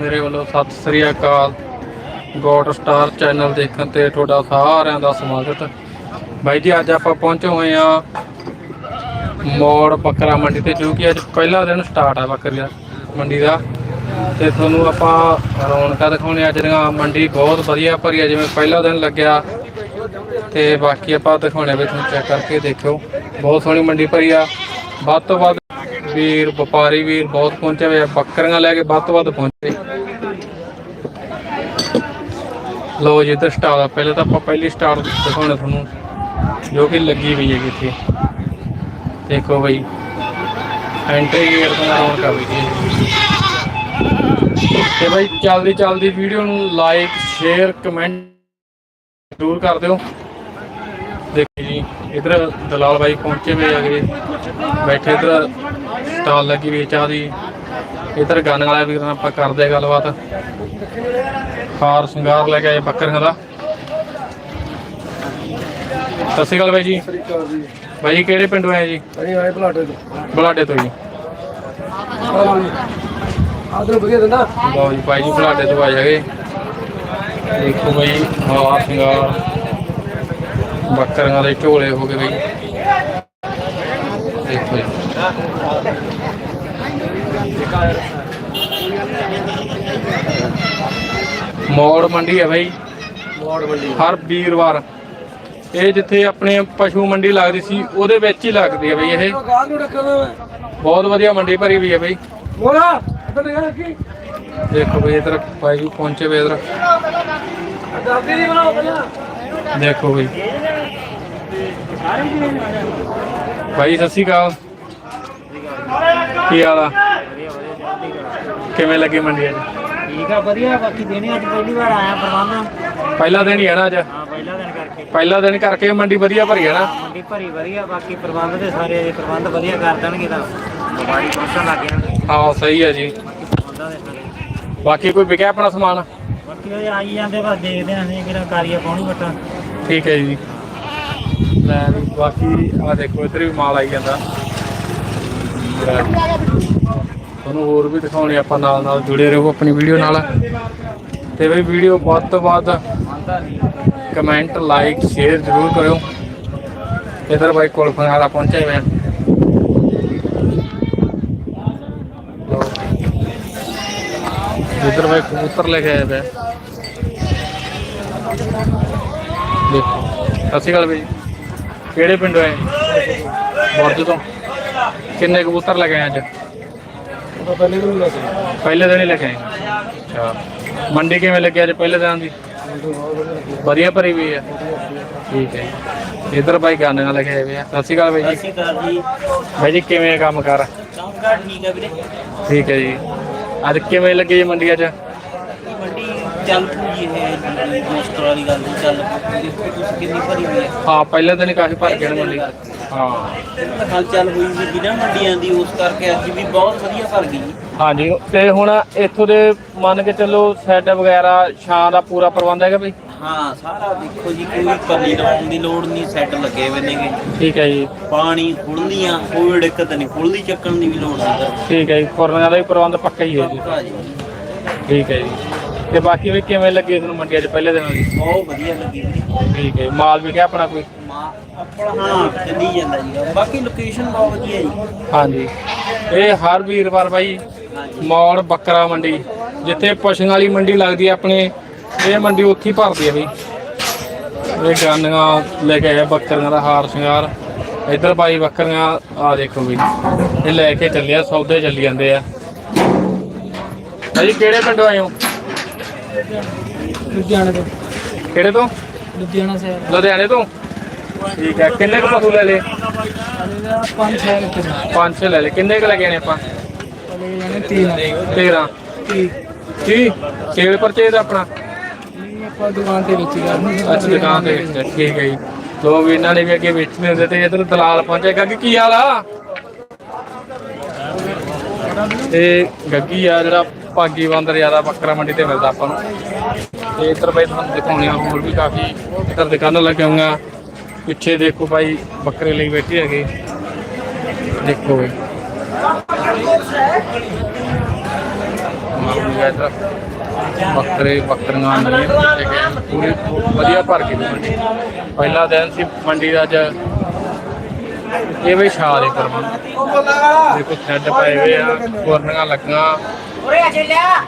ਮੇਰੇ ਵੱਲੋਂ ਸਤਿ ਸ੍ਰੀ ਅਕਾਲ। ਗੋਡ ਸਟਾਰ ਚੈਨਲ ਦੇਖਣ ਤੇ ਤੁਹਾਡਾ ਸਾਰਿਆਂ ਦਾ ਸਵਾਗਤ। ਬਾਈ ਜੀ, ਅੱਜ ਆਪਾਂ ਪਹੁੰਚੇ ਹੋਏ ਆ ਮੋੜ ਬੱਕਰਾ ਮੰਡੀ ਤੇ, ਜੋ ਕਿ ਅੱਜ ਪਹਿਲਾ ਦਿਨ ਸਟਾਰਟ ਆ ਬੱਕਰੀ ਦਾ ਮੰਡੀ ਦਾ। ਤੇ ਤੁਹਾਨੂੰ ਆਪਾਂ ਰੌਣਕਾਂ ਦਿਖਾਉਣੇ ਆ, ਜਿਹੜੀਆਂ ਮੰਡੀ ਬਹੁਤ ਵਧੀਆ ਭਰੀ ਆ, ਜਿਵੇਂ ਪਹਿਲਾ ਦਿਨ ਲੱਗਿਆ। ਤੇ ਬਾਕੀ ਆਪਾਂ ਦਿਖਾਉਣੇ ਵੀ ਤੁਹਾਨੂੰ ਚੈੱਕ ਕਰਕੇ ਦੇਖਿਓ। ਬਹੁਤ ਸੋਹਣੀ ਮੰਡੀ ਭਰੀ ਆ। ਵੱਧ ਤੋਂ ਵੱਧ ਵੀਰ, ਵਪਾਰੀ ਵੀਰ ਬਹੁਤ ਪਹੁੰਚੇ ਹੋਏ ਆ, ਬੱਕਰੀਆਂ ਲੈ ਕੇ ਵੱਧ ਤੋਂ ਵੱਧ ਪਹੁੰਚੇ। ਲੋ ਜੀ, ਇੱਧਰ ਸਟਾਰ ਆ। ਪਹਿਲੇ ਤਾਂ ਆਪਾਂ ਪਹਿਲੀ ਸਟਾਰ ਦਿਖਾਉਣੇ ਤੁਹਾਨੂੰ, ਜੋ ਕਿ ਲੱਗੀ ਹੋਈ ਹੈ ਇੱਥੇ। ਦੇਖੋ ਬਈ ਐਂਟਰੀ ਗੇਟ ਤੋਂ ਆਨ ਕਰ ਲਈ ਤੇ ਬਈ, ਚੱਲਦੀ ਚੱਲਦੀ ਵੀਡੀਓ ਨੂੰ ਲਾਈਕ ਸ਼ੇਅਰ ਕਮੈਂਟ ਜ਼ਰੂਰ ਕਰ ਦਿਓ। ਦੇਖੀ ਜੀ, ਇਧਰ ਦਲਾਲ ਬਾਈ ਪਹੁੰਚੇ ਹੋਏ ਹੈਗੇ ਬੈਠੇ ਇਧਰ ਸਟਾਲ ਲੱਗੀ ਵੀ ਚਾਹ ਦੀ। ਇਧਰ ਗਾਣ ਵਾਲਾ ਵੀਰ ਨਾਲ ਆਪਾਂ ਕਰਦੇ ਗੱਲਬਾਤ। ਹਾਰ ਸ਼ਿੰਗਾਰ ਲੈ ਕੇ ਆਏ ਬੱਕਰੀਆਂ ਦਾ। ਸਤਿ ਸ਼੍ਰੀ ਅਕਾਲ ਬਾਈ ਜੀ। ਬਾਈ ਜੀ ਕਿਹੜੇ ਪਿੰਡੋਂ ਆਏ ਜੀ? ਆਏ ਤੋਂ। ਬਲਾਡੇ ਤੋਂ ਜੀ। ਆਦਰ ਵਧੀਆ ਦਿੰਦਾ। ਲਓ ਜੀ ਬਾਈ ਜੀ ਬਲਾਡੇ ਤੋਂ ਆਏ ਹੈਗੇ। ਦੇਖੋ ਬਾਈ ਹਾਰ ਸ਼ਿੰਗਾਰ। ਬੱਕਰੀਆਂ ਦੇ ਝੋਲੇ ਹੋ ਗਏ ਬਾਈ ਦੇਖੋ ਜੀ ਮੋੜ ਮੰਡੀ ਹੈ ਬਾਈ। ਮੋੜ ਮੰਡੀ। ਹਰ ਵੀਰਵਾਰ। ਇਹ ਜਿੱਥੇ ਆਪਣੇ ਪਸ਼ੂ ਮੰਡੀ ਲੱਗਦੀ ਸੀ ਉਹਦੇ ਵਿੱਚ ਹੀ ਲੱਗਦੀ ਹੈ ਬਈ ਇਹ। ਬਹੁਤ ਵਧੀਆ ਮੰਡੀ ਭਰੀ ਵੀ ਹੈ ਬਈ। ਦੇਖ ਬਈ ਇਧਰ ਭਾਈ ਜੀ ਪਹੁੰਚੇ ਵੇ ਇਧਰ। ਦੇਖੋ ਬਈ। ਭਾਈ ਸਤਿ ਸ਼੍ਰੀ ਅਕਾਲ। ਕੀ ਹਾਲ ਆ? ਕਿਵੇਂ ਲੱਗੀ ਮੰਡੀ ਅੱਜ? ਠੀਕ ਆ ਵਧੀਆ ਬਾਕੀ ਦੇਣੇ ਅੱਜ ਪਹਿਲੀ ਵਾਰ ਆਇਆ ਪ੍ਰਬੰਧ। ਪਹਿਲਾ ਦਿਨ ਹੀ ਹੈ ਨਾ ਅੱਜ? ਹਾਂ ਪਹਿਲਾ ਦਿਨ ਕਰਕੇ। ਪਹਿਲਾ ਦਿਨ ਕਰਕੇ ਮੰਡੀ ਵਧੀਆ ਭਰੀ ਹੈ ਨਾ? ਮੰਡੀ ਭਰੀ ਵਧੀਆ ਬਾਕੀ ਪ੍ਰਬੰਧ ਦੇ ਸਾਰੇ ਜੇ ਪ੍ਰਬੰਧ ਵਧੀਆ ਕਰ ਦੇਣਗੇ ਤਾਂ ਵਪਾਰੀ ਪਹੁੰਚਣ ਲੱਗ ਜਾਣਗੇ। ਹਾਂ ਸਹੀ ਹੈ ਜੀ। ਬਾਕੀ ਕੋਈ ਵਿਕਿਆ ਆਪਣਾ ਸਮਾਨ? ਬਾਕੀ ਉਹ ਆਈ ਜਾਂਦੇ ਬਸ ਦੇਖਦੇ ਆਂ ਅਸੀਂ ਕਿਹੜਾ ਕਾਰੀਆ ਪਾਉਣੀ ਬੱਟਾ। ਠੀਕ ਹੈ ਜੀ। ਲੈ ਬਾਕੀ ਆ ਦੇਖੋ ਇੱਧਰ ਵੀ ਮਾਲ ਆਈ ਜਾਂਦਾ। ਤੁਹਾਨੂੰ ਹੋਰ ਵੀ ਦਿਖਾਉਣੇ ਆਪਾਂ ਨਾਲ ਨਾਲ, ਜੁੜੇ ਰਹੋ ਆਪਣੀ ਵੀਡੀਓ ਨਾਲ। ਤੇ ਵੀ ਵੀਡੀਓ ਵੱਧ ਤੋਂ ਵੱਧ ਕਮੈਂਟ ਲਾਈਕ ਸ਼ੇਅਰ ਜ਼ਰੂਰ ਕਰਿਓ। ਇਧਰ ਬਾਈ ਕੋਲ ਫਨਾਰਾ ਪਹੁੰਚੇ ਹੋਏ ਆ ਲਓ। ਇੱਧਰ ਬਾਈ ਕਬੂਤਰ ਲੈ ਕੇ ਆਏ ਵੇ ਦੇਖੋ। ਸਤਿ ਸ਼੍ਰੀ ਅਕਾਲ ਬਈ। ਕਿਹੜੇ ਪਿੰਡੋਂ ਆਏ ਬੁਰਜ ਤੋਂ। ਕਿੰਨੇ ਕਬੂਤਰ ਲੈ ਕੇ ਆਏ ਅੱਜ? ਉਹ ਪਹਿਲੇ ਨੂੰ ਲੈ ਕੇ ਪਹਿਲੇ ਦਿਨ ਹੀ ਲੈ ਕੇ ਆਏ। ਅੱਛਾ। ਮੰਡੀ ਕਿਵੇਂ ਲੱਗੀ ਅੱਜ ਪਹਿਲੇ ਦਿਨ ਦੀ? ਵਧੀਆ ਭਰੀ ਹੋਈ ਹੈ। ਠੀਕ ਹੈ। ਇੱਧਰ ਬਾਈ ਗਾਣੇ ਨਾਲ ਲੈ ਕੇ ਆਏ ਵੇ ਆ। ਸਤਿ ਸ਼੍ਰੀ ਅਕਾਲ ਬਾਈ ਜੀ। ਬਾਈ ਜੀ ਕਿਵੇਂ ਆ ਕੰਮ ਕਰ? ਠੀਕ ਆ ਵੀਰੇ। ਠੀਕ ਹੈ ਜੀ। ਅੱਜ ਕਿਵੇਂ ਲੱਗੀ ਜੀ ਮੰਡੀ ਅੱਜ? ਮੰਡੀ ਚੱਲ ਪੂਜੀ ਇਹ ਦੋਸਤ ਵਾਲੀ ਗੱਲ ਨਹੀਂ ਚੱਲ ਤੁਸੀਂ ਕਿੰਨੀ ਭਰੀ ਹੋਈ ਹੈ। ਹਾਂ ਪਹਿਲੇ ਦਿਨ ਹੀ ਕਾਫੀ ਭਰ ਗਿਆ ਮੰਡੀ। ਹਾਂ। ਹਲ ਚੱਲ ਹੋਈ ਸੀ ਬਿਨਾਂ ਮੰਡੀਆਂ ਦੀ ਉਸ ਕਰਕੇ ਅੱਜ ਵੀ ਬਹੁਤ ਵਧੀਆ ਭਰ ਗਈ ਜੀ। ਹਾਂਜੀ ਤੇ ਹੁਣ ਇੱਥੋਂ ਦੇ ਮੰਨ ਕੇ ਚੱਲੋ ਸੈੱਟ ਵਗੈਰਾ ਛਾਂ ਦਾ ਪੂਰਾ ਪ੍ਰਬੰਧ ਹੈਗਾ ਬਈ? ਹਾਂ ਸਾਰਾ ਦੇਖੋ ਜੀ ਕੋਈ ਕੱਲੀ ਲਾਉਣ ਦੀ ਲੋੜ ਨਹੀਂ ਸੈੱਟ ਲੱਗੇ ਹੋਏ ਨੇਗੇ। ਠੀਕ ਹੈ ਜੀ। ਪਾਣੀ ਖੁੱਲੀਆਂ ਕੋਈ ਦਿੱਕਤ ਨਹੀਂ ਖੁੱਲੀ ਚੱਕਣ ਦੀ ਵੀ ਲੋੜ ਨਹੀਂ ਠੀਕ ਹੈ ਜੀ ਫੁਰਨਿਆਂ ਦਾ ਵੀ ਪ੍ਰਬੰਧ ਪੱਕਾ ਹੀ ਹੈ ਜੀ। ਠੀਕ ਹੈ ਜੀ। ਤੇ ਬਾਕੀ ਵੀ ਕਿਵੇਂ ਲੱਗੇ ਤੁਹਾਨੂੰ ਮੰਡੀ ਅੱਜ ਪਹਿਲੇ ਦਿਨ ਦੀ? ਬਹੁਤ ਵਧੀਆ ਲੱਗੀ ਠੀਕ ਹੈ। ਮਾਲ ਵੀ ਕਿਹਾ ਆਪਣਾ ਕੋਈ? ਆਪਣਾ ਹਾਂ ਚੱਲੀ ਜਾਂਦਾ ਜੀ। ਬਾਕੀ ਲੋਕੇਸ਼ਨ ਬਹੁਤ ਵਧੀਆ ਜੀ। ਹਾਂਜੀ। ਇਹ ਹਰ ਵੀਰਵਾਰ ਬਾਈ ਮੌੜ ਬੱਕਰਾ ਮੰਡੀ ਜਿੱਥੇ ਪਸ਼ੂਆਂ ਵਾਲੀ ਮੰਡੀ ਲੱਗਦੀ ਹੈ ਆਪਣੇ ਇਹ ਮੰਡੀ ਉੱਥੇ ਹੀ ਭਰਦੀ ਹੈ ਬਈ। ਇਹ ਗਾਨੀਆਂ ਲੈ ਕੇ ਆਏ ਬੱਕਰੀਆਂ ਦਾ ਹਾਰ ਸ਼ਿੰਗਾਰ। ਇੱਧਰ ਬਾਈ ਬੱਕਰੀਆਂ ਆ ਦੇਖੋ ਬਈ ਇਹ ਲੈ ਕੇ ਚੱਲਿਆ ਸੌਦੇ ਚੱਲੀ ਜਾਂਦੇ ਆ। ਭਾਈ ਕਿਹੜੇ ਪਿੰਡੋਂ ਆਏ ਹੋ? ਲੁਧਿਆਣੇ ਤੋਂ। ਕਿਹੜੇ ਤੋਂ? ਲੁਧਿਆਣਾ ਸ਼ਹਿਰ। ਲੁਧਿਆਣੇ ਤੋਂ? ਠੀਕ ਹੈ। ਕਿੰਨੇ ਕੁ ਪਸ਼ੂ ਲੈ ਲਏ? ਪੰਜ ਛੇ ਪੰਜ ਛੇ ਲੈ ਲਏ। ਕਿੰਨੇ ਕੁ ਲੱਗੇ ਨੇ ਆਪਾਂ? ਚਲੇ ਜਾਣੇ ਤਿੰਨ 13 ਕੀ? ਸੇਲ ਪਰਚੇਜ਼ ਆਪਣਾ? ਆਪਾਂ ਦੁਕਾਨ ਤੇ ਵੇਚੀ ਕਰਨੀ ਅੱਛਾ ਦੁਕਾਨ ਤੇ ਵੇਚਦੇ, ਠੀਕ ਹੈ ਜੀ। ਲੋ ਵੀ ਇਹਨਾਂ ਨੇ ਵੀ ਅੱਗੇ ਵੇਚਣੇ ਹੁੰਦੇ ਤੇ ਇਧਰ ਦਲਾਲ ਪਹੁੰਚੇ ਗੱਗੀ ਕੀ ਹਾਲ ਆ? ਤੇ ਗੱਗੀ ਆ ਜਿਹੜਾ ਭਾਗੀ ਬੰਦਰ ਜ਼ਿਆਦਾ ਬੱਕਰਾ ਮੰਡੀ ਤੇ ਮਿਲਦਾ ਆਪਾਂ ਨੂੰ। ਤੇ ਇੱਧਰ ਬਈ ਤੁਹਾਨੂੰ ਦਿਖਾਉਣੇ ਆ, ਹੋਰ ਵੀ ਕਾਫੀ ਇੱਧਰ ਦੁਕਾਨਾਂ ਲੱਗੀਆਂ ਹੋਈਆਂ। ਪਿੱਛੇ ਦੇਖੋ ਭਾਈ ਬੱਕਰੇ ਲਈ ਬੈਠੇ ਹੈਗੇ। ਦੇਖੋ ਬਈ। ਇੱਧਰ ਬੱਕਰੇ, ਬੱਕਰੀਆਂ ਨਹੀਂ ਪੂਰੀ ਵਧੀਆ ਭਰ ਕੇ ਮੰਡੀ। ਪਹਿਲਾ ਦਿਨ ਸੀ ਮੰਡੀ ਦਾ ਅੱਜ। ਇਹ ਵੀ ਛਾਲ ਇੱਕ ਕਰਮ। ਦੇਖੋ ਥੱਡ ਪਏ ਹੋਏ ਆ, ਕੋਰਨੀਆਂ ਲੱਗੀਆਂ। ਉਰੇ ਆ ਚੱਲਿਆ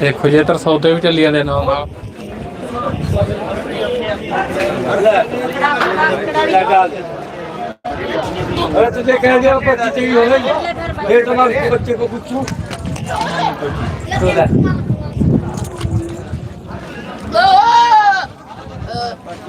ਦੇਖੋ ਜੀ ਟਰ ਸੌਦੇ ਵੀ ਚੱਲੀ ਜਾਂਦੇ ਨਾਲ ਨਾਲ। ਅਰੇ ਤੁਸੀਂ ਕਹਿ ਦਿਓ ਬੱਚੇ ਚਾਹੀਏ ਹੋਵੇ। ਲੇਟ ਬੱਚੇ ਕੋ ਪੁੱਛੂ।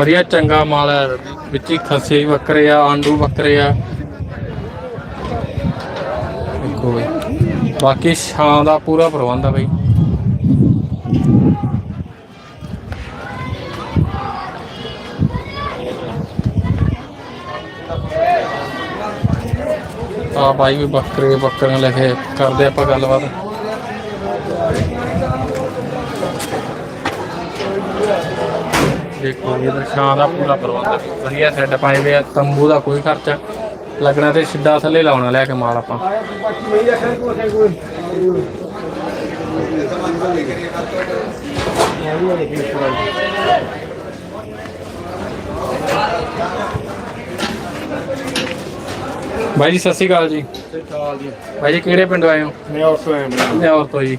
ਵਧੀਆ ਚੰਗਾ ਮਾਲ ਹੈ। ਵਿੱਚ ਹੀ ਖੱਸੇ ਬੱਕਰੇ ਆ, ਆਂਡੂ ਬੱਕਰੇ ਆ। ਦੇਖੋ ਬਾਕੀ ਛਾਂ ਦਾ ਪੂਰਾ ਪ੍ਰਬੰਧ ਆ ਬਈ। ਆ ਬਾਈ ਵੀ ਬੱਕਰੇ ਬੱਕਰੀਆਂ ਲੈ ਕੇ ਕਰਦੇ ਆਪਾਂ ਗੱਲਬਾਤ। ਦੇਖੋ ਇਹ ਤਾਂ ਛਾਂ ਦਾ ਪੂਰਾ ਪ੍ਰਬੰਧ ਵਧੀਆ ਸੈੱਟ ਪਾਏ ਹੋਏ ਤੰਬੂ ਦਾ ਕੋਈ ਖਰਚਾ ਲੱਗਣਾ ਤੇ ਸਿੱਧਾ ਥੱਲੇ ਲਾਉਣਾ ਲੈ ਕੇ ਮਾਲ ਆਪਾਂ। ਭਾਈ ਜੀ ਸਤਿ ਸ਼੍ਰੀ ਅਕਾਲ ਜੀ। ਭਾਈ ਜੀ ਕਿਹੜੇ ਪਿੰਡ ਆਏ ਹੋ? ਮੈਂ ਔਰਤੋਂ ਆਇਆ ਮੈਂ ਔਰਤੋਂ ਜੀ।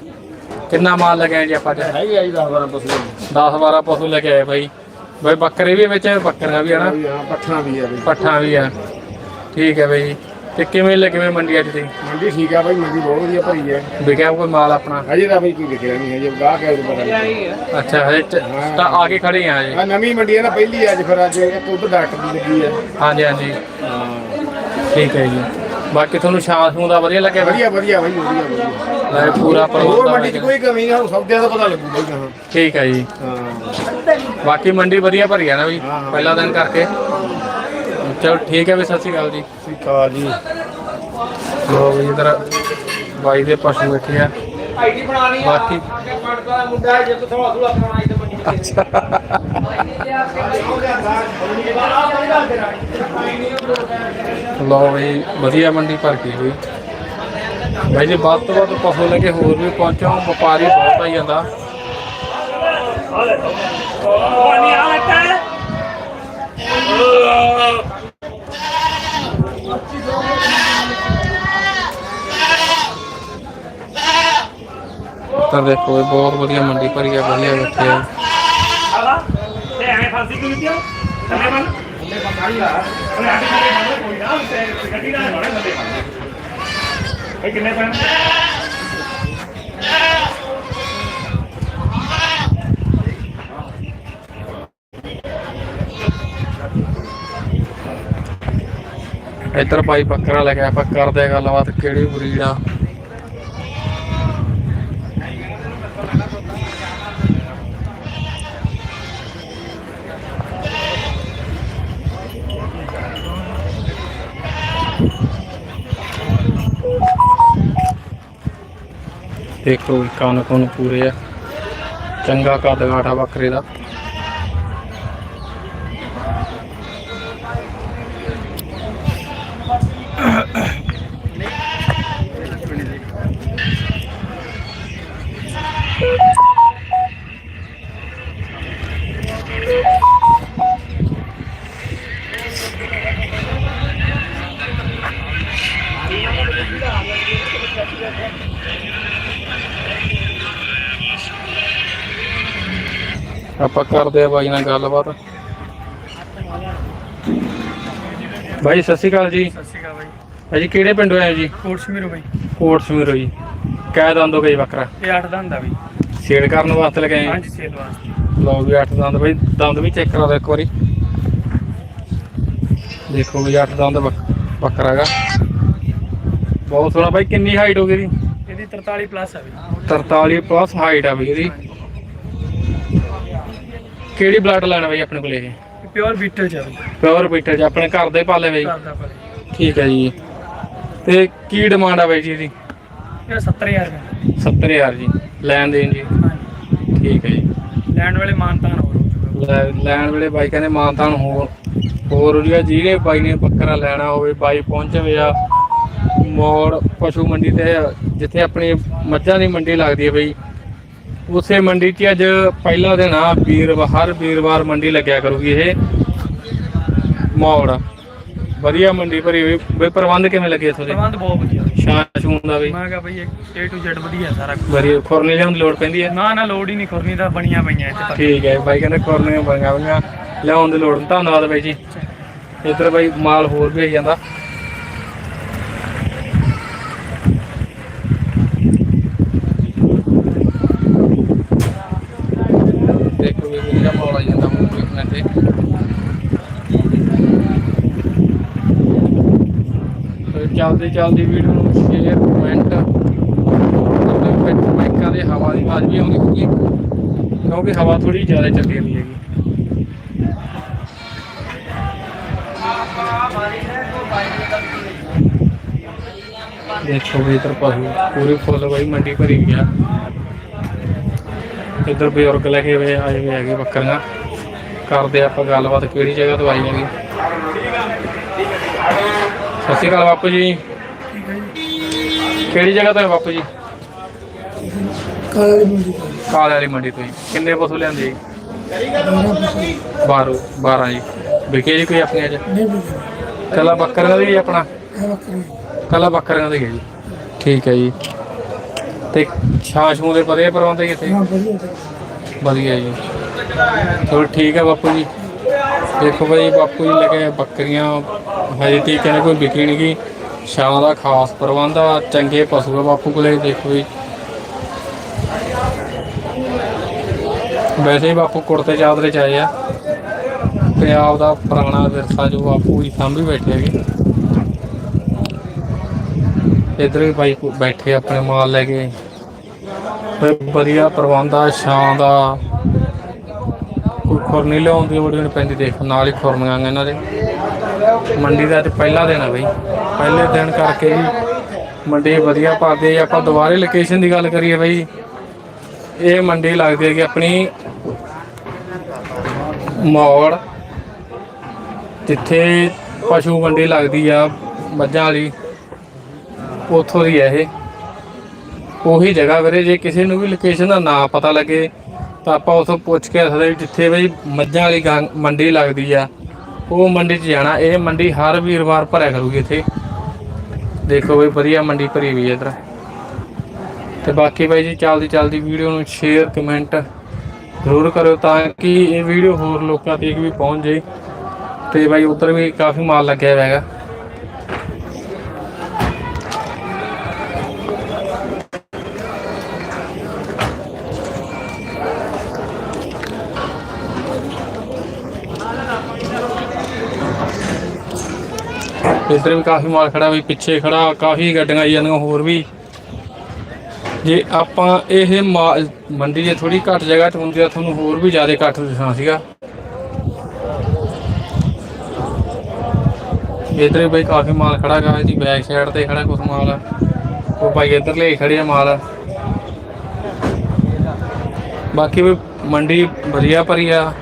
ਕਿੰਨਾ ਮਾਲ ਲਗਾਇਆ ਜੀ ਆਪਾਂ ਜੀ ਹੈਗੇ ਆ ਜੀ 10 12 ਪਸ਼ੂ। 10 12 ਪਸ਼ੂ ਲੈ ਕੇ ਆਏ ਭਾਈ ਬਈ ਬੱਕਰੇ ਵੀ ਵਿੱਚ ਬੱਕਰਾ ਵੀ ਹੈ ਨਾ। ਪੱਠਾ ਵੀ ਹੈ ਪੱਠਾ ਵੀ ਹੈ ਠੀਕ ਹੈ ਬਈ। ਤੇ ਕਿਵੇਂ ਲੱਗੇ ਮੈਂ ਮੰਡੀ ਅੱਜ ਦੀ? ਮੰਡੀ ਠੀਕ ਆ ਬਾਈ ਮੰਡੀ ਬਹੁਤ ਵਧੀਆ ਭਰੀ ਹੈ। ਵਿਕਿਆ ਕੋਈ ਮਾਲ ਆਪਣਾ? ਹਜੇ ਤਾਂ ਬਈ ਕੋਈ ਵਿਕਿਆ ਨਹੀਂ ਹਜੇ ਗਾਹ ਕੇ ਪਤਾ ਨਹੀਂ। ਅੱਛਾ ਹਜੇ ਤਾਂ ਆ ਕੇ ਖੜੇ ਆ ਜੀ ਆ ਨਵੀਂ ਮੰਡੀ ਹੈ ਨਾ ਪਹਿਲੀ ਅੱਜ ਫਿਰ ਅੱਜ ਇੱਕ ਉਧਰ ਡਾਕਟਰ ਦੀ ਲੱਗੀ ਹੈ। ਹਾਂਜੀ ਹਾਂਜੀ। ਹਾਂ। ਠੀਕ ਹੈ ਜੀ। ਬਾਕੀ ਤੁਹਾਨੂੰ ਸ਼ਾਮ ਨੂੰ ਦਾ ਵਧੀਆ ਲੱਗਿਆ? ਵਧੀਆ ਵਧੀਆ ਭਾਈ ਵਧੀਆ ਵਧੀਆ। ਲੈ ਪੂਰਾ ਹੋਰ ਪ੍ਰਬੰਧ ਆ ਮੰਡੀ 'ਚ ਬਾਈ। ਕੋਈ ਕਮੀ ਨਹੀਂ ਹੁਣ ਸੌਦਿਆਂ ਦਾ ਪਤਾ ਲੱਗੂ ਭਾਈ ਕਹਾਂ ਠੀਕ ਹੈ ਜੀ। ਹਾਂ। ਬਾਕੀ ਮੰਡੀ ਵਧੀਆ ਭਰੀ ਆ ਨਾ ਵੀ ਹਾਂ, ਹਾਂ। ਪਹਿਲਾ ਦਿਨ ਕਰਕੇ। ਚਲੋ ਠੀਕ ਹੈ ਵੀ ਸਤਿ ਸ਼੍ਰੀ ਅਕਾਲ ਜੀ। ਸਿਕਾ ਜੀ। ਲੋ ਵੀ ਇਧਰ ਬਾਈ ਦੇ ਪਸ਼ੂ ਬੈਠੇ ਆ। ਆਈਡੀ ਬਣਾ ਲਈ ਬਾਕੀ ਦਾ ਮੁੰਡਾ ਹੈ ਜੇ ਤੂੰ ਥੋੜਾ ਥੋੜਾ ਕਰਾਉਣਾ ਇੱਥੇ ਮੰਡੀ ਲੋ ਵੀ ਵਧੀਆ ਮੰਡੀ ਭਰ ਗਈ ਹੋਈ। ਬਾਈ ਜੀ, ਵੱਧ ਤੋਂ ਵੱਧ ਪਸ਼ੂ ਲੈ ਕੇ ਹੋਰ ਵੀ ਪਹੁੰਚੋ, ਵਪਾਰੀ ਬਹੁਤ ਆਈ ਜਾਂਦਾ। ਤਾਂ ਦੇਖੋ ਬਹੁਤ ਵਧੀਆ ਮੰਡੀ ਭਰੀ ਆ, ਵਧੀਆ ਬੈਠੇ ਆ। ਇੱਧਰ ਭਾਈ ਬੱਕਰਾ ਲੈ ਕੇ ਆਪਾਂ ਕਰਦੇ ਗੱਲਬਾਤ ਕਿਹੜੀ ਬਰੀਡ ਆ? ਦੇਖੋ ਕੰਨ ਕੁੰਨ ਪੂਰੇ ਆ। ਚੰਗਾ ਕੱਦ ਗਾਠਾ ਬੱਕਰੇ ਦਾ ਆਪਾਂ ਕਰਦੇ ਆ ਬਾਈ ਨਾਲ ਗੱਲਬਾਤ। ਬਾਈ ਸਤਿ ਸ਼੍ਰੀ ਅਕਾਲ ਜੀ। ਸਤਿ ਸ਼੍ਰੀ ਅਕਾਲ ਬਾਈ। ਭਾਜੀ ਕਿਹੜੇ ਪਿੰਡੋਂ ਆਏ ਹੋ ਜੀ? ਕੋਟ ਸ਼ਮੀਰੋ ਬਾਈ ਜੀ। ਕਹਿ ਦੰਦੋ ਗਈ ਬੱਕਰਾ ਇਹ ਅੱਠ ਦਾ ਹੁੰਦਾ ਬਾਈ। ਸੇਲ ਕਰਨ ਵਾਸਤੇ ਲਗਾਏ ਹਾਂਜੀ ਸੇਲ ਵਾਸਤੇ। ਲਓ ਵੀ 8 ਦੰਦ। ਬਈ ਦੰਦ ਵੀ ਚੈੱਕ ਕਰਾ ਦਿਓ ਇੱਕ ਵਾਰੀ। ਦੇਖੋ ਵੀ 8 ਦੰਦ ਬੱਕ- ਬੱਕਰਾ ਹੈਗਾ ਬਹੁਤ ਸੋਹਣਾ ਬਾਈ ਕਿੰਨੀ ਹਾਈਟ ਹੋ ਗਈ ਇਹਦੀ? 43 ਪਲੱਸ ਆ ਬਾਈ। 43 ਪਲੱਸ ਹਾਈਟ ਆ ਬਈ ਇਹਦੀ। ਕਿਹੜੀ ਬਲੱਡ ਲਾਈਨ ਬਈ ਆਪਣੇ ਕੋਲ ਇਹ? ਪਿਓਰ ਬੀਟਲ ਚ ਆ ਬਾਈ। ਪਿਓਰ ਬੀਟਲ ਚ ਆਪਣੇ ਘਰ ਦੇ ਪਾਲੇ ਬਈ। ਪਰ ਠੀਕ ਹੈ ਜੀ। ਤੇ ਕੀ ਡਿਮਾਂਡ ਆ ਬਾਈ ਜੀ ਇਹਦੀ? ਇਹ 70000 ਰੁਪਏ 70000 ਜੀ ਲੈਣ ਦੇਣ ਜੀ। ਹਾਂਜੀ। ਠੀਕ ਹੈ ਜੀ। ਲੈਣ ਵਾਲੇ ਮਾਨਤਾਨ ਹੋਰ ਹੋ ਲੈ- ਲੈਣ ਵੇਲੇ ਬਾਈ ਕਹਿੰਦੇ ਮਾਨਤਾਨ ਹੋਰ ਹੋਰ ਉਹਦੀਆਂ ਜਿਹਨੇ ਬਾਈ ਨੇ ਬੱਕਰਾ ਲੈਣਾ ਹੋਵੇ ਬਾਈ ਪਹੁੰਚਵੇ ਆ। ਮੋੜ ਪਸ਼ੂ ਮੰਡੀ ਤੇ ਜਿੱਥੇ ਆਪਣੀ ਮੱਝਾਂ ਦੀ ਮੰਡੀ ਲੱਗਦੀ ਹੈ ਬਈ। ਉਸੇ ਮੰਡੀ 'ਚ ਅੱਜ ਪਹਿਲਾ ਦਿਨ ਆ ਵੀਰ ਹਰ ਵੀਰਵਾਰ ਮੰਡੀ ਲੱਗਿਆ ਕਰੂਗੀ ਇਹ। ਮੋੜ। ਵਧੀਆ ਮੰਡੀ ਭਰੀ ਹੋਈ। ਬਈ ਪ੍ਰਬੰਧ ਕਿਵੇਂ ਲੱਗੇ ਇੱਥੋਂ ਦੇ? ਪ੍ਰਬੰਧ ਬਹੁਤ ਵਧੀਆ ਬਾਈ। ਸ਼ਾਨ ਸ਼ੂਨ ਦਾ ਬਈ। ਮੈਂ ਕਿਹਾ ਬਾਈ A to Z ਵਧੀਆ ਸਾਰਾ ਕੁਝ ਵਧੀਆ। ਖੁਰਨੀ ਲਿਆਉਣ ਦੀ ਲੋੜ ਪੈਂਦੀ ਹੈ? ਨਾ ਨਾ ਲੋੜ ਹੀ ਨਹੀਂ। ਖੁਰਨੀ ਤਾਂ ਬਣੀਆਂ ਪਈਆਂ ਇੱਥੇ ਠੀਕ ਹੈ ਬਾਈ ਕਹਿੰਦੇ ਖੁਰਨੀਆਂ ਬਣੀਆਂ ਹੋਈਆਂ ਲਿਆਉਣ ਦੀ ਲੋੜ ਨਹੀਂ ਧੰਨਵਾਦ ਬਾਈ ਜੀ। ਇੱਧਰ ਬਾਈ ਮਾਲ ਹੋਰ ਵੀ ਆਈ ਜਾਂਦਾ ਦੇਖੋ ਵੀ ਵਧੀਆ ਮਾਲ ਆ ਜਾਂਦਾ ਹੁਣ ਵੇਖਣਾ ਤੇ ਤੇ ਚੱਲਦੀ ਚੱਲਦੀ ਵੀਡੀਓ ਨੂੰ ਸ਼ੇਅਰ ਕਮੈਂਟ ਵਿੱਚ ਮਾਈਕਾਂ ਦੇ ਹਵਾ ਦੀ ਆਵਾਜ਼ ਵੀ ਆਉਂਦੀ ਹੋਊਗੀ ਕਿਉਂਕਿ ਹਵਾ ਥੋੜੀ ਜ਼ਿਆਦਾ ਚੱਲੀ ਜਾਂਦੀ ਹੈਗੀ। ਦੇਖੋ ਵੀ ਇਧਰ ਪਸ਼ੂ ਪੂਰੀ ਫੁੱਲ ਬਾਈ ਮੰਡੀ ਭਰੀ ਗਈ ਆ। ਇਧਰ ਬਜ਼ੁਰਗ ਲੈ ਕੇ ਆਏ ਹੋਏ ਹੈਗੇ ਬੱਕਰੀਆਂ। ਕਰਦੇ ਆਪਾਂ ਗੱਲਬਾਤ, ਕਿਹੜੀ ਜਗ੍ਹਾ ਤੋਂ ਆਈ ਹੈਗੀ। ਸਤਿ ਸ਼੍ਰੀ ਅਕਾਲ ਬਾਪੂ ਜੀ। ਕਿਹੜੀ ਜਗ੍ਹਾ ਤੋਂ ਹੈ ਬਾਪੂ ਜੀ? ਕਾਲੇ ਵਾਲੀ ਮੰਡੀ ਤੋਂ ਜੀ। ਕਿੰਨੇ ਪਸ਼ੂ ਲਿਆਂਦੇ ਜੀ? 12 12 ਜੀ। ਵਿਕੇ ਜੀ ਕੋਈ ਆਪਣੇ ਅੱਜ? ਕੱਲਾ ਬੱਕਰੀਆਂ ਦਾ ਹੀ ਆਪਣਾ? ਕੱਲਾ ਬੱਕਰੀਆਂ ਦਾ। ਹੀ ਹੈ ਜੀ। ਠੀਕ ਹੈ ਜੀ। ਤੇ ਛਾਛ ਦੇ ਪਰੇ ਪ੍ਰਬੰਧ ਕਿੱਥੇ? ਵਧੀਆ ਜੀ। ਚਲੋ ਠੀਕ ਹੈ ਬਾਪੂ ਜੀ। ਦੇਖੋ ਭਾਈ ਬਾਪੂ ਜੀ ਲਗੇ ਬੱਕਰੀਆਂ। ਹਜੇ ਤੀਕ ਕਹਿੰਦੇ ਕੋਈ ਵਿਕੀ ਨਹੀਂ ਗਈ ਛਾਂ ਦਾ ਖਾਸ ਪ੍ਰਬੰਧ ਆ, ਚੰਗੇ ਪਸ਼ੂ ਆ ਬਾਪੂ ਕੋਲੇ, ਦੇਖੋ ਜੀ। ਵੈਸੇ ਹੀ ਬਾਪੂ ਕੁੜਤੇ ਚਾਦਰੇ ਚ ਆਏ ਆ। ਪੰਜਾਬ ਦਾ ਪੁਰਾਣਾ ਵਿਰਸਾ ਜੋ ਬਾਪੂ ਜੀ ਸਾਂਭੀ ਬੈਠੇ ਹੈਗੇ। ਇੱਧਰ ਵੀ ਬਾਈ ਬੈਠੇ ਆਪਣੇ ਮਾਲ ਲੈ ਕੇ। ਵਧੀਆ ਪ੍ਰਬੰਧ ਆ ਛਾਂ ਦਾ। ਕੋਈ ਖੁਰਨੀ ਲਿਆਉਂਦੀ ਬੜੀ ਲੋੜ ਪੈਂਦੀ, ਦੇਖ, ਨਾਲ ਹੀ ਖੁਰਨੀਆਂ ਇਹਨਾਂ ਦੇ। ਮੰਡੀ ਦਾ ਅੱਜ ਪਹਿਲਾ ਦਿਨ ਆ ਬਈ। ਪਹਿਲੇ ਦਿਨ ਕਰਕੇ ਮੰਡੀ ਵਧੀਆ ਪਾਦੇ ਆਪਾਂ ਦੁਬਾਰੇ ਲੋਕੇਸ਼ਨ ਦੀ ਗੱਲ ਕਰੀਏ ਬਈ, ਇਹ ਮੰਡੀ ਲੱਗਦੀ ਹੈ ਕਿ ਆਪਣੀ ਮੌੜ, ਜਿੱਥੇ ਪਸ਼ੂ ਮੰਡੀ ਲੱਗਦੀ ਆ ਮੱਝਾਂ ਵਾਲੀ। ਉੱਥੋਂ ਦੀ ਹੈ ਇਹ। ਉਹੀ ਜਗ੍ਹਾ ਵੀਰੇ, ਜੇ ਕਿਸੇ ਨੂੰ ਵੀ ਲੋਕੇਸ਼ਨ ਦਾ ਨਾਂ ਪਤਾ ਲੱਗੇ ਤਾਂ ਆਪਾਂ ਉਥੋਂ ਪੁੱਛ ਕੇ ਦੱਸਦੇ ਜਿੱਥੇ ਬਈ ਮੱਝਾਂ ਵਾਲੀ ਗਾਂ- ਮੰਡੀ ਲੱਗਦੀ ਆ। ਉਹ ਮੰਡੀ 'ਚ ਜਾਣਾ, ਇਹ ਮੰਡੀ ਹਰ ਵੀਰਵਾਰ ਭਰਿਆ ਕਰੂਗੀ ਇੱਥੇ। ਦੇਖੋ ਬਈ, ਵਧੀਆ ਮੰਡੀ ਭਰੀ ਹੋਈ ਹੈ ਇੱਧਰ। ਤੇ ਬਾਕੀ ਬਾਈ ਜੀ, ਚੱਲਦੀ ਚੱਲਦੀ ਵੀਡੀਓ ਨੂੰ ਸ਼ੇਅਰ ਕਮੈਂਟ ਜ਼ਰੂਰ ਕਰਿਓ ਤਾਂ ਕਿ ਇਹ ਵੀਡੀਓ ਹੋਰ ਲੋਕਾਂ ਤੱਕ ਵੀ ਪਹੁੰਚ ਜੇ ਤੇ ਬਾਈ, ਉੱਧਰ ਵੀ ਕਾਫੀ ਮਾਲ ਲੱਗਿਆ ਹੋਇਆ ਹੈਗਾ। ਇੱਧਰ ਵੀ ਕਾਫੀ ਮਾਲ ਖੜਾ ਵੀ ਪਿੱਛੇ ਖੜਾ, ਕਾਫੀ ਗੱਡੀਆਂ ਆਈ ਜਾਂਦੀਆਂ ਹੋਰ ਵੀ। ਜੇ ਆਪਾਂ ਇਹ ਮਾ- ਮੰਡੀ ਜੇ ਥੋੜੀ ਘੱਟ ਜਗ੍ਹਾ 'ਚ ਹੁੰਦੀ ਆ, ਤੁਹਾਨੂੰ ਹੋਰ ਵੀ ਜ਼ਿਆਦਾ ਇਕੱਠ ਦਿਖਣਾ ਸੀਗਾ। ਇੱਧਰ ਬਈ ਕਾਫੀ ਮਾਲ ਖੜਾ ਗਾ, ਇਹਦੀ ਬੈਕ ਸਾਈਡ ਤੇ ਖੜਾ ਕੁਝ ਮਾਲ। ਉਹ ਭਾਈ ਇੱਧਰ ਲੈ ਖੜੇ ਆ ਮਾਲ। ਬਾਕੀ ਵੀ ਮੰਡੀ ਵਧੀਆ ਭਰੀ ਆ।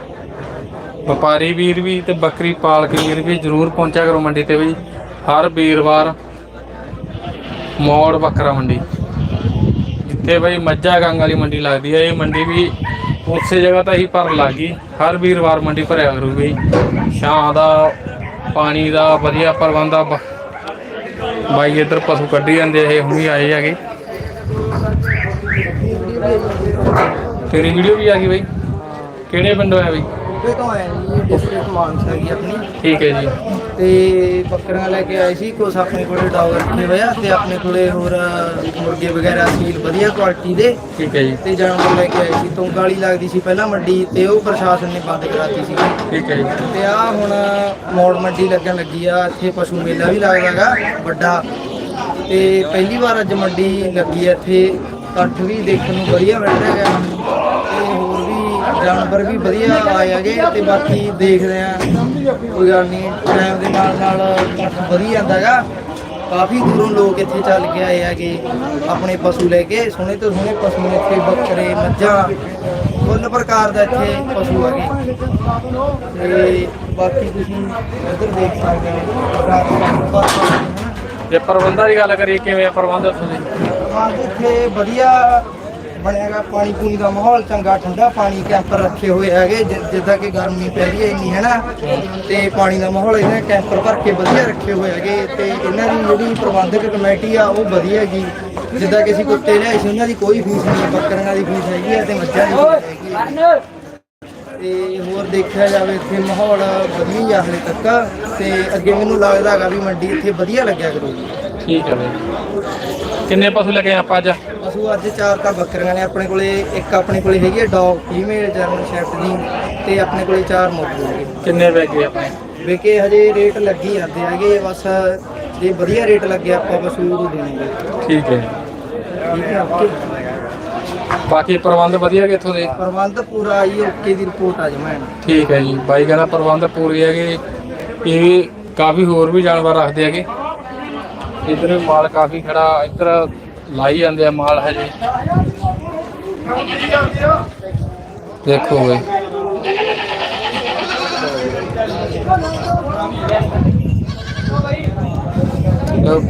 ਵਪਾਰੀ ਵੀਰ ਵੀ ਤੇ ਬੱਕਰੀ ਪਾਲਕ ਵੀਰ ਵੀ ਜਰੂਰ ਪਹੁੰਚਿਆ ਕਰੋ ਮੰਡੀ ਤੇ ਵੀ। ਹਰ ਵੀਰਵਾਰ ਮੋੜ ਬੱਕਰਾ ਮੰਡੀ। ਜਿੱਥੇ ਬਈ ਮੱਝਾ ਗੰਗ ਵਾਲੀ ਮੰਡੀ ਲੱਗਦੀ ਹੈ। ਇਹ ਮੰਡੀ ਵੀ ਉਸੇ ਜਗ੍ਹਾ ਤਾਂ ਹੀ ਭਰਨ ਲੱਗੀ ਹਰ ਵੀਰਵਾਰ ਮੰਡੀ ਭਰਿਆ ਕਰੂਗੀ। ਛਾਂ ਦਾ, ਪਾਣੀ ਦਾ, ਵਧੀਆ ਪ੍ਰਬੰਧ ਆ। ਬਾਈ ਇੱਧਰ ਪਸ਼ੂ ਕੱਢੀ ਜਾਂਦੇ ਇਹ ਹੁਣੀ ਆਏ ਹੈਗੇ। ਤੇਰੀ ਵੀਡੀਓ ਵੀ ਆ ਗਈ ਬਾਈ। ਕਿਹੜੇ ਪਿੰਡੋਂ ਆ ਬਈ? ਉੱਥੇ ਤੋਂ ਆਏ ਜੀ ਡਿਸਟ੍ਰਿਕਟ ਮਾਨਸਾ ਜੀ ਆਪਣੀ। ਠੀਕ ਹੈ ਜੀ। ਤੇ ਬੱਕਰੀਆਂ ਲੈ ਕੇ ਆਏ ਸੀ ਕੁਛ ਆਪਣੇ ਕੋਲੇ ਡੌਗ ਰੱਖੇ ਹੋਏ ਆ ਤੇ ਆਪਣੇ ਕੋਲੇ ਹੋਰ ਮੁਰਗੇ ਵਗੈਰਾ ਸੀਲ ਵਧੀਆ ਕੁਆਲਿਟੀ ਦੇ। ਠੀਕ ਹੈ ਜੀ। ਤੇ ਜਾਨਵਰ ਲੈ ਕੇ ਆਏ ਸੀ ਤੋਂ ਗਾਲੀ ਲੱਗਦੀ ਸੀ ਪਹਿਲਾਂ ਮੰਡੀ ਤੇ ਉਹ ਪ੍ਰਸ਼ਾਸਨ ਨੇ ਬੰਦ ਕਰਾਤੀ ਸੀ। ਠੀਕ ਹੈ ਜੀ। ਤੇ ਆ ਹੁਣ ਮੋੜ ਮੰਡੀ ਲੱਗਣ ਲੱਗੀ ਆ ਇੱਥੇ ਪਸ਼ੂ ਮੇਲਾ ਵੀ ਲੱਗਦਾਗਾ ਵੱਡਾ। ਤੇ ਪਹਿਲੀ ਵਾਰ ਅੱਜ ਮੰਡੀ ਲੱਗੀ ਆ ਇੱਥੇ। ਇਕੱਠ ਵੀ ਦੇਖਣ ਨੂੰ ਵਧੀਆ ਮਿਲ ਰਿਹਾ ਹੈਗਾ। ਜਾਨਵਰ ਵੀ ਵਧੀਆ ਆਏ ਹੈਗੇ ਤੇ ਬਾਕੀ ਦੇਖਦੇ ਆ। ਕੋਈ ਗੱਲ ਨਹੀਂ ਟਾਈਮ ਦੇ ਨਾਲ ਨਾਲ ਵਧੀ ਜਾਂਦਾ ਹੈਗਾ। ਕਾਫੀ ਦੂਰੋਂ ਲੋਕ ਇੱਥੇ ਚੱਲ ਕੇ ਆਏ ਹੈਗੇ ਆਪਣੇ ਪਸ਼ੂ ਲੈ ਕੇ। ਸੋਹਣੇ ਤੋਂ ਸੋਹਣੇ ਪਸ਼ੂ ਨੇ ਇੱਥੇ ਬੱਕਰੇ ਮੱਝਾਂ ਫੁੱਲ ਪ੍ਰਕਾਰ ਦਾ ਇੱਥੇ ਪਸ਼ੂ ਹੈਗੇ। ਤੇ ਬਾਕੀ ਤੁਸੀਂ ਇੱਧਰ ਦੇਖ ਸਕਦੇ ਹੋ ਰਾਤ ਨੂੰ ਬਸ ਹਨਾ। ਜੇ ਪ੍ਰਬੰਧਾਂ ਦੀ ਗੱਲ ਕਰੀਏ ਕਿਵੇਂ ਆ ਪ੍ਰਬੰਧ ਉੱਥੋਂ ਦੇ? ਪ੍ਰਬੰਧ ਇੱਥੇ ਵਧੀਆ ਬਣਿਆਗਾ, ਪਾਣੀ ਪੂਣੀ ਦਾ ਮਾਹੌਲ ਚੰਗਾ, ਠੰਡਾ ਪਾਣੀ ਕੈਂਪਰ ਰੱਖੇ ਹੋਏ ਹੈਗੇ, ਜਿ- ਜਿੱਦਾਂ ਕਿ ਗਰਮੀ ਪੈ ਰਹੀ ਹੈ ਇੰਨੀ ਹੈ ਨਾ ਤੇ ਪਾਣੀ ਦਾ ਮਾਹੌਲ ਇਹਨਾਂ ਕੈਂਪਰ ਭਰ ਕੇ ਵਧੀਆ ਰੱਖੇ ਹੋਏ ਹੈਗੇ, ਤੇ ਇਹਨਾਂ ਦੀ ਜਿਹੜੀ ਪ੍ਰਬੰਧਕ ਕਮੇਟੀ ਆ, ਉਹ ਵਧੀਆ ਹੈਗੀ ਜਿੱਦਾਂ ਕਿ ਅਸੀਂ ਕੁੱਤੇ ਲਿਆਏ ਸੀ, ਉਹਨਾਂ ਦੀ ਕੋਈ ਫੀਸ ਨਹੀਂ, ਬੱਕਰੀਆਂ ਦੀ ਫੀਸ ਹੈਗੀ ਹੈ ਤੇ ਮੱਝਾਂ ਦੀ ਫੀਸ ਹੈਗੀ ਹੈ ਤੇ ਹੋਰ ਦੇਖਿਆ ਜਾਵੇ, ਇੱਥੇ ਮਾਹੌਲ ਵਧੀਆ ਹੀ ਆ ਹਲੇ ਤੱਕ, ਤੇ ਅੱਗੇ ਮੈਨੂੰ ਲੱਗਦਾ ਹੈਗਾ ਵੀ ਮੰਡੀ ਇੱਥੇ ਵਧੀਆ ਲੱਗਿਆ ਕਰੂਗੀ। ਠੀਕ ਹੈ ਬਈ। ਕਿੰਨੇ ਪਸ਼ੂ ਲੱਗੇ ਆਪਾਂ ਅੱਜ? ਪਸ਼ੂ ਅੱਜ ਚਾਰ ਤਾਂ ਬੱਕਰੀਆਂ ਨੇ ਆਪਣੇ ਕੋਲੇ ਇੱਕ ਆਪਣੇ ਕੋਲੇ ਹੈਗੀ ਹੈ ਡੌਗ ਫੀਮੇਲ ਜਰਮਨ ਸ਼ੈਫਟ ਦੀ ਤੇ ਆਪਣੇ ਕੋਲੇ ਚਾਰ ਮੁਰਗੇ ਹੈਗੇ ਕਿੰਨੇ ਪੈ ਗਏ ਆਪਣੇ? ਵੇਕੇ ਹਜੇ ਰੇਟ ਲੱਗੀ ਜਾਂਦੇ ਹੈਗੇ ਬਸ ਜੇ ਵਧੀਆ ਰੇਟ ਲੱਗਿਆ ਆਪਾਂ ਪਸ਼ੂ ਨੂੰ ਦੇਣਗੇ। ਠੀਕ ਹੈ। ਠੀਕ ਹੈ ਓਕੇ। ਬਾਕੀ ਪ੍ਰਬੰਧ ਵਧੀਆ ਕਿ ਇੱਥੋਂ ਦੇ? ਪ੍ਰਬੰਧ ਪੂਰਾ ਆਈ ਓਕੇ ਦੀ ਰਿਪੋਰਟ ਆ ਜਮੈਨ ਠੀਕ ਹੈ ਜੀ। ਬਾਈ ਕਹਿੰਦਾ ਪ੍ਰਬੰਧ ਪੂਰੇ ਹੈਗੇ। ਇਹ ਕਾਫੀ ਹੋਰ ਵੀ ਜਾਨਵਰ ਰੱਖਦੇ ਹੈਗੇ। ਇਧਰ ਮਾਲ ਕਾਫੀ ਖੜਾ ਇੱਧਰ ਲਾਈ ਜਾਂਦੇ ਆ ਮਾਲ ਹਜੇ। ਦੇਖੋ ਬਈ।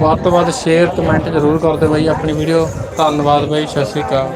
ਵੱਧ ਤੋਂ ਵੱਧ ਸ਼ੇਅਰ ਕਮੈਂਟ ਜ਼ਰੂਰ ਕਰਦੇ ਬਾਈ ਆਪਣੀ ਵੀਡੀਓ ਧੰਨਵਾਦ ਬਾਈ, ਸਤਿ ਸ਼੍ਰੀ ਅਕਾਲ।